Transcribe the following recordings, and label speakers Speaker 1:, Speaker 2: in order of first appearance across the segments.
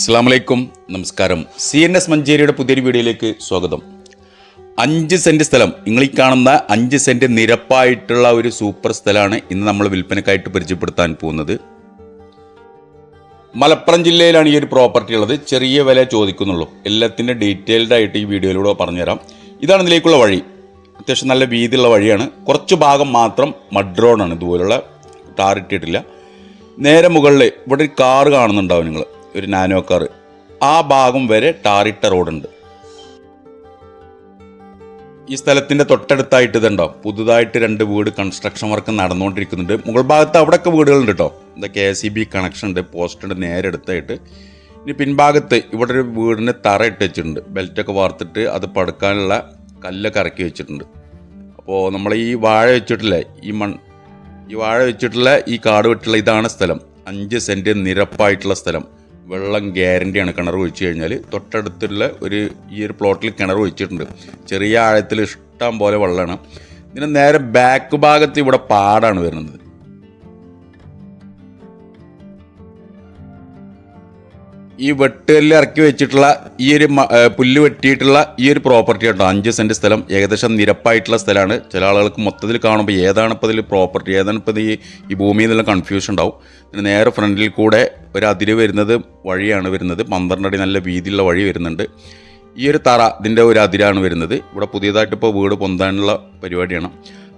Speaker 1: അസ്സാം വലൈക്കും നമസ്കാരം. സി എൻ എസ് മഞ്ചേരിയുടെ പുതിയൊരു വീഡിയോയിലേക്ക് സ്വാഗതം. അഞ്ച് സെന്റ് സ്ഥലം. നിങ്ങൾ ഈ കാണുന്ന അഞ്ച് സെന്റ് നിരപ്പായിട്ടുള്ള ഒരു സൂപ്പർ സ്ഥലമാണ് ഇന്ന് നമ്മൾ വിൽപ്പനക്കായിട്ട് പരിചയപ്പെടുത്താൻ പോകുന്നത്. മലപ്പുറം ജില്ലയിലാണ് ഈ ഒരു പ്രോപ്പർട്ടി ഉള്ളത്. ചെറിയ വില ചോദിക്കുന്നുള്ളൂ. എല്ലാത്തിന്റെ ഡീറ്റെയിൽഡ് ആയിട്ട് ഈ വീഡിയോയിലൂടെ പറഞ്ഞുതരാം. ഇതാണ് ഇതിലേക്കുള്ള വഴി. അത്യാവശ്യം നല്ല വീതിയുള്ള വഴിയാണ്. കുറച്ച് ഭാഗം മാത്രം മഡ് റോഡാണ് ഇതുപോലുള്ള ടാർ ഇട്ടിട്ടില്ല. നേരെ മുകളിൽ ഇവിടെ ഒരു കാറ് കാണുന്നുണ്ടാവും നിങ്ങൾ ഒരു നാനോ കാർ. ആ ഭാഗം വരെ ടാറിട്ട റോഡുണ്ട്. ഈ സ്ഥലത്തിന്റെ തൊട്ടടുത്തായിട്ട് ഇതുണ്ടോ? പുതുതായിട്ട് രണ്ട് വീട് കൺസ്ട്രക്ഷൻ വർക്ക് നടന്നുകൊണ്ടിരിക്കുന്നുണ്ട്. മുകൾ ഭാഗത്ത് അവിടെയൊക്കെ വീടുകളുണ്ട് കേട്ടോ. എന്താ കെ സി ബി കണക്ഷൻ ഉണ്ട് പോസ്റ്റ് ഉണ്ട് നേരെ അടുത്തായിട്ട്. ഇനി പിൻഭാഗത്ത് ഇവിടെ ഒരു വീടിന് തറ ഇട്ട് വെച്ചിട്ടുണ്ട്. ബെൽറ്റൊക്കെ വാർത്തിട്ട് അത് പടുക്കാനുള്ള കല്ലൊക്കെ ഇറക്കി വെച്ചിട്ടുണ്ട്. അപ്പോൾ നമ്മൾ ഈ വാഴ വെച്ചിട്ടില്ലേ ഈ മൺ ഈ വാഴ വെച്ചിട്ടുള്ള ഈ കാട് വെട്ടുള്ള ഇതാണ് സ്ഥലം. അഞ്ച് സെന്റ് നിരപ്പായിട്ടുള്ള സ്ഥലം. വെള്ളം ഗ്യാരണ്ടിയാണ് കിണർ ഒഴിച്ചു കഴിഞ്ഞാൽ തൊട്ടടുത്തുള്ള ഒരു ഈ ഒരു പ്ലോട്ടിൽ കിണർ ഒഴിച്ചിട്ടുണ്ട്. ചെറിയ ആഴത്തിൽ ഇഷ്ടം പോലെ വെള്ളമാണ് ഇതിന് നേരെ ബാക്ക് ഭാഗത്ത് ഇവിടെ പാടാണ് വരുന്നത്. ഈ വെട്ടുകല്ല് ഇറക്കി വെച്ചിട്ടുള്ള ഈ ഒരു പുല്ല് വെട്ടിയിട്ടുള്ള ഈ ഒരു പ്രോപ്പർട്ടി കേട്ടോ അഞ്ച് സെന്റ് സ്ഥലം ഏകദേശം നിരപ്പായിട്ടുള്ള സ്ഥലമാണ്. ചില ആളുകൾക്ക് മൊത്തത്തിൽ കാണുമ്പോൾ ഏതാണ് ഇപ്പോൾ ഇതിൽ പ്രോപ്പർട്ടി ഏതാണ് ഇപ്പോൾ ഈ ഈ ഭൂമിയിൽ നിന്നുള്ള കൺഫ്യൂഷൻ ഉണ്ടാവും. പിന്നെ നേരെ ഫ്രണ്ടിൽ കൂടെ ഒരു അതിര് വരുന്നത് വഴിയാണ് വരുന്നത്. പന്ത്രണ്ട് അടി നല്ല വീതിയുള്ള വഴി വരുന്നുണ്ട്. ഈ ഒരു തറ ഇതിന്റെ ഒരു അതിരാണ് വരുന്നത്. ഇവിടെ പുതിയതായിട്ട് ഇപ്പോൾ വീട് പൊന്താനുള്ള പരിപാടിയാണ്.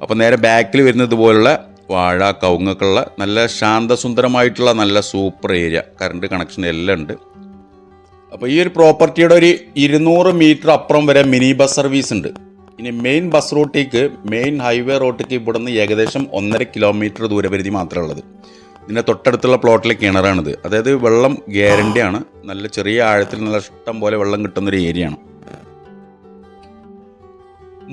Speaker 1: അപ്പോൾ നേരെ ബാക്കിൽ വരുന്നത് പോലുള്ള വാഴ കവുങ്ങൊക്കെ ഉള്ള നല്ല ശാന്തസുന്ദരമായിട്ടുള്ള നല്ല സൂപ്പർ ഏരിയ കറണ്ട് കണക്ഷൻ എല്ലാം ഉണ്ട്. അപ്പോൾ ഈ ഒരു പ്രോപ്പർട്ടിയുടെ ഒരു ഇരുന്നൂറ് മീറ്റർ അപ്പുറം വരെ മിനി ബസ് സർവീസ് ഉണ്ട്. ഇനി മെയിൻ ബസ് റൂട്ടിലേക്ക് മെയിൻ ഹൈവേ റോട്ടിലേക്ക് നിന്ന് ഏകദേശം ഒന്നര കിലോമീറ്റർ ദൂരപരിധി മാത്രമേ ഉള്ളത്. ഇതിന്റെ തൊട്ടടുത്തുള്ള പ്ലോട്ടിലെ കിണറാണിത്. അതായത് വെള്ളം ഗ്യാരണ്ടിയാണ് നല്ല ചെറിയ ആഴത്തിൽ നല്ല ഇഷ്ടം പോലെ വെള്ളം കിട്ടുന്നൊരു ഏരിയയാണ്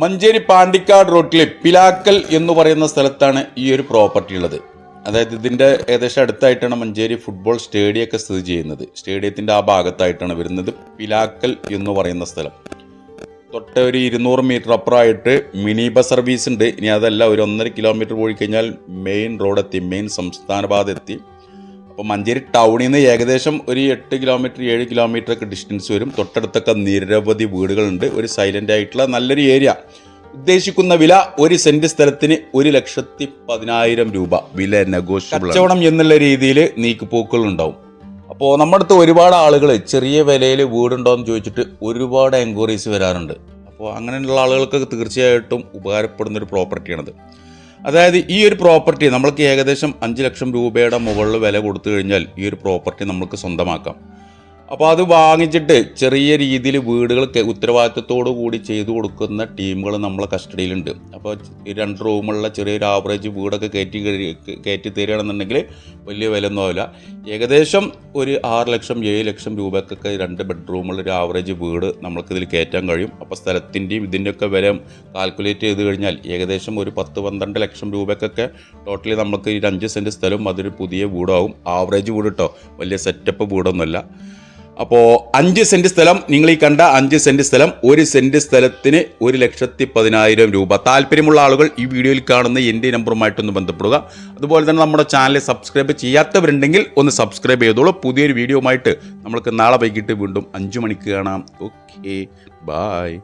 Speaker 1: മഞ്ചേരി പാണ്ടിക്കാട് റോട്ടിലെ പിലാക്കൽ എന്ന് പറയുന്ന സ്ഥലത്താണ് ഈ ഒരു പ്രോപ്പർട്ടി ഉള്ളത്. അതായത് ഇതിന്റെ ഏകദേശം അടുത്തായിട്ടാണ് മഞ്ചേരി ഫുട്ബോൾ സ്റ്റേഡിയം ഒക്കെ സ്ഥിതി ചെയ്യുന്നത്. സ്റ്റേഡിയത്തിന്റെ ആ ഭാഗത്തായിട്ടാണ് വരുന്നത്. പിലാക്കൽ എന്ന് പറയുന്ന സ്ഥലം. തൊട്ട് ഒരു ഇരുന്നൂറ് മീറ്റർ അപ്പുറമായിട്ട് മിനി ബസ് സർവീസ് ഉണ്ട്. ഇനി അതല്ല ഒരു ഒന്നര കിലോമീറ്റർ പോയി കഴിഞ്ഞാൽ മെയിൻ റോഡ് എത്തി മെയിൻ സംസ്ഥാന പാത എത്തി. അപ്പോൾ മഞ്ചേരി ടൗണിൽ നിന്ന് ഏകദേശം ഒരു എട്ട് കിലോമീറ്റർ ഏഴ് കിലോമീറ്റർ ഒക്കെ ഡിസ്റ്റൻസ് വരും. തൊട്ടടുത്തൊക്കെ നിരവധി വീടുകളുണ്ട്. ഒരു സൈലന്റ് ആയിട്ടുള്ള നല്ലൊരു ഏരിയ ഉദ്ദേശിക്കുന്ന വില ഒരു സെന്റ് സ്ഥലത്തിന് ഒരു ലക്ഷത്തി പതിനായിരം രൂപ. വില നെഗോഷ്യബിൾ കച്ചവടം എന്നുള്ള രീതിയിൽ നീക്കുപോക്കുകൾ ഉണ്ടാവും. അപ്പോൾ നമ്മുടെ അടുത്ത് ഒരുപാട് ആളുകൾ ചെറിയ വിലയിൽ വീടുണ്ടോ എന്ന് ചോദിച്ചിട്ട് ഒരുപാട് എൻക്വയറീസ് വരാറുണ്ട്. അപ്പോൾ അങ്ങനെയുള്ള ആളുകൾക്ക് തീർച്ചയായിട്ടും ഉപകാരപ്പെടുന്ന ഒരു പ്രോപ്പർട്ടിയാണത്. അതായത് ഈ ഒരു പ്രോപ്പർട്ടി നമ്മൾക്ക് ഏകദേശം അഞ്ച് ലക്ഷം രൂപയുടെ മുകളിൽ വില കൊടുത്തു കഴിഞ്ഞാൽ ഈ ഒരു പ്രോപ്പർട്ടി നമ്മൾക്ക് സ്വന്തമാക്കാം. അപ്പോൾ അത് വാങ്ങിച്ചിട്ട് ചെറിയ രീതിയിൽ വീടുകൾ കെ- ഉത്തരവാദിത്തത്തോടു കൂടി ചെയ്തു കൊടുക്കുന്ന ടീമുകൾ നമ്മളെ കസ്റ്റഡിയിലുണ്ട്. അപ്പോൾ രണ്ട് റൂമുള്ള ചെറിയൊരു ആവറേജ് വീടൊക്കെ കയറ്റി കയറ്റി തരികയാണെന്നുണ്ടെങ്കിൽ വലിയ വില ഒന്നും ആവില്ല. ഏകദേശം ഒരു ആറ് ലക്ഷം ഏഴ് ലക്ഷം രൂപക്കൊക്കെ രണ്ട് ബെഡ്റൂമുള്ള ഒരു ആവറേജ് വീട് നമ്മൾക്കിതിൽ കയറ്റാൻ കഴിയും. അപ്പോൾ സ്ഥലത്തിന്റെയും ഇതിന്റെയൊക്കെ വില കാൽക്കുലേറ്റ് ചെയ്ത് കഴിഞ്ഞാൽ ഏകദേശം ഒരു പത്ത് പന്ത്രണ്ട് ലക്ഷം രൂപക്കൊക്കെ ടോട്ടലി നമുക്ക് ഈ അഞ്ച് സെന്റ് സ്ഥലം അതൊരു പുതിയ വീടാവും. ആവറേജ് വീട് കേട്ടോ വലിയ സെറ്റപ്പ് വീടൊന്നുമല്ല. അപ്പോൾ അഞ്ച് സെന്റ് സ്ഥലം നിങ്ങൾ ഈ കണ്ട അഞ്ച് സെന്റ് സ്ഥലം ഒരു സെന്റ് സ്ഥലത്തിന് ഒരു ലക്ഷത്തി പതിനായിരം രൂപ. താല്പര്യമുള്ള ആളുകൾ ഈ വീഡിയോയിൽ കാണുന്ന എന്റെ നമ്പറുമായിട്ടൊന്ന് ബന്ധപ്പെടുക. അതുപോലെ തന്നെ നമ്മുടെ ചാനൽ സബ്സ്ക്രൈബ് ചെയ്യാത്തവരുണ്ടെങ്കിൽ ഒന്ന് സബ്സ്ക്രൈബ് ചെയ്തോളൂ. പുതിയൊരു വീഡിയോമായിട്ട് നമ്മൾക്ക് നാളെ വൈകിട്ട് വീണ്ടും അഞ്ച് മണിക്ക് കാണാം. Okay bye